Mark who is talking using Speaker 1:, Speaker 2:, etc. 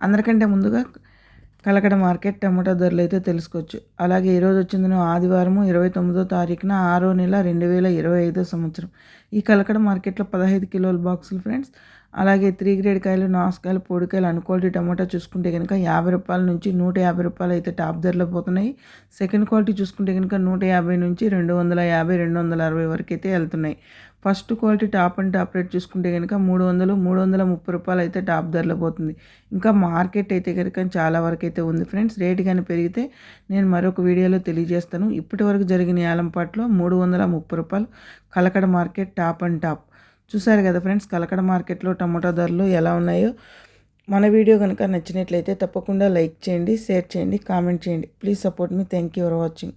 Speaker 1: అందరికంటే ముందుగా కలకడ మార్కెట్ టమాటా ధరలు అయితే తెలుసుకోవచ్చు. అలాగే ఈరోజు వచ్చిందిన ఆదివారం ఇరవై తొమ్మిదో తారీఖున ఆరో నెల రెండు వేల ఇరవై ఐదో సంవత్సరం. ఈ కలకడ మార్కెట్లో పదహైదు కిలోల బాక్సులు ఫ్రెండ్స్ అలాగే త్రీ గ్రేడ్ కాయలు నాసుకాయలు పొడికాయలు అన్క్వాలిటీ టమాటా చూసుకుంటే కనుక యాభై రూపాయల నుంచి నూట యాభై రూపాయలు అయితే టాప్ ధరలో పోతున్నాయి. సెకండ్ క్వాలిటీ చూసుకుంటే కనుక నూట యాభై నుంచి రెండు వందల యాభై రెండు వందల అరవై వరకు అయితే వెళ్తున్నాయి. First quality top and top rate చూసుకుంటే కనుక మూడు వందలు మూడు వందల ముప్పై రూపాయలు అయితే టాప్ ధరలో పోతుంది. ఇంకా మార్కెట్ అయితే కనుక చాలా వరకు అయితే ఉంది ఫ్రెండ్స్. రేట్ కానీ పెరిగితే నేను మరొక వీడియోలో తెలియజేస్తాను. ఇప్పటి వరకు జరిగిన యాలంపాట్లో మూడు వందల ముప్పై రూపాయలు Kalakada market top and top. చూసారు కదా ఫ్రెండ్స్ కలకడ మార్కెట్లో టమాటా ధరలు ఎలా ఉన్నాయో. మన వీడియో కనుక నచ్చినట్లయితే తప్పకుండా లైక్ చేయండి షేర్ చేయండి కామెంట్ చేయండి. Please support me. Thank you for watching.